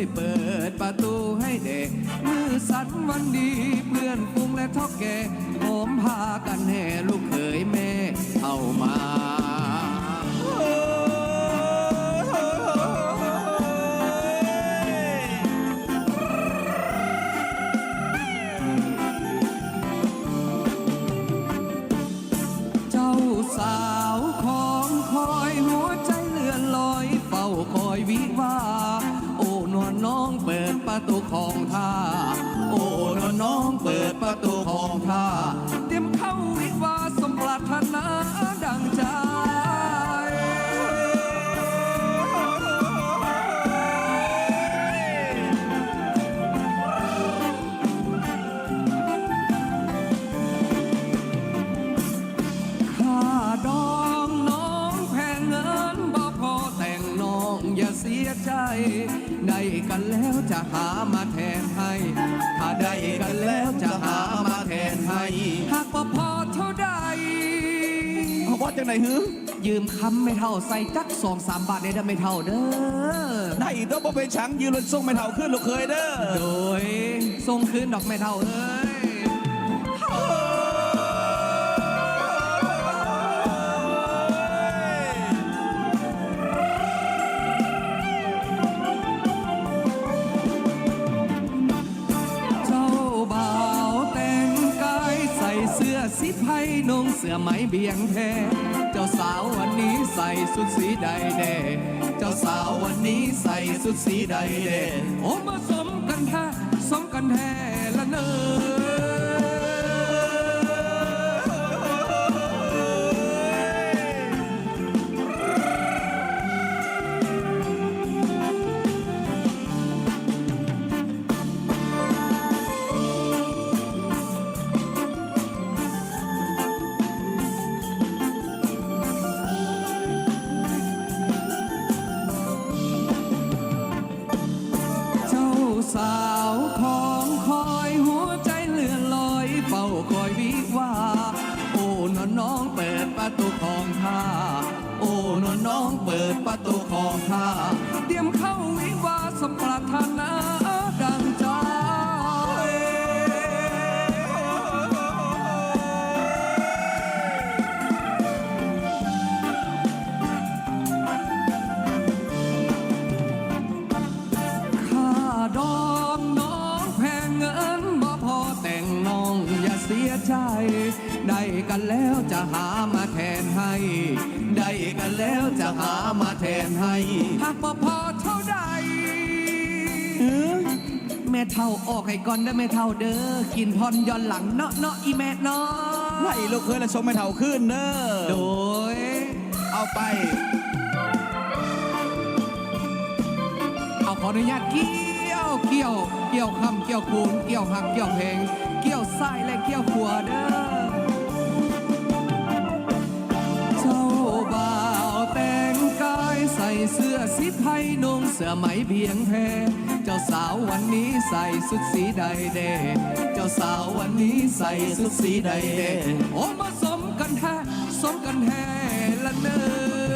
ยเปิดประตูให้เด็ก มือสั่นวันดีเพื่อนฟุ้งและทอกแก่หอมพากันแห่ลูกเขยแม่เข้ามาเจ้าสาวของคอยหัวใจเลื่อนลอยเฝ้าคอยวิวา ประตูของท่า โอ้นน้องเปิดประตูของท่า เตรียมเข้าวิวาสมปรารถนาดังใจค่าดองน้องแพงเงินบ่พอแต่งน้องอย่าเสียใจ ได้กันแล้วจะหามาแทนให้ ถ้าได้กันแล้วจะหามาแทนให้ หากบ่พอเท่าใดเอาว่าจังไหนหือยืมคำไม่เท่าใส่จักสองสามบาทได้เด้อไม่เท่าเด้อ ได้อีกต้องบ่เป็นช้างยืนรถส่งไม่เท่าขึ้นลูกเคยเด้อ โดยส่งคืนดอกไม่เท่าเอ้ย ส่เสื้อสีไทยนงเสื้อไหมเบียงแท้เจ้าสาววันนี้ใส่สุดสีใดแดงเจ้าสาววันนี้ใส่สุดสีใดแดงโอ้มาสมกันแท้สมกันแท้ละเนอ คอยวิวา โอ้นน้องเปิดประตูของข้า โอ้นน้องเปิดประตูของข้า เตรียมเข้าวิวาสมปรารถนา ใจ ได้กันแล้วจะหามาแทนให้ ได้กันแล้วจะหามาแทนให้ หากบ่พอเท่าใดแม่เท่าออกให้ก่อนได้อแม่เท่าเด้อกินพรย้อนหลังเนาะเนาะอีแม่เนาะได้ลูกเคยและส่งไม่เท่าขึ้นเด้อโดย เอาไป เอาขออนุญาตเกี่ยว เกี่ยว เกี่ยวคำเกี่ยวคูณเกี่ยวหักเกี่ยวเพลง เกี่ยวไส้และเกี่ยวขัวเด้อเจ้าบ่าวแต่งกายใส่เสื้อสีไทยนุ่งเสื้อไหมเบียงแพเจ้าสาววันนี้ใส่สุดสีใดแดงเจ้าสาววันนี้ใส่สุดสีใดแดงโอ้มาสมกันแท้สมกันแท้ละเนอ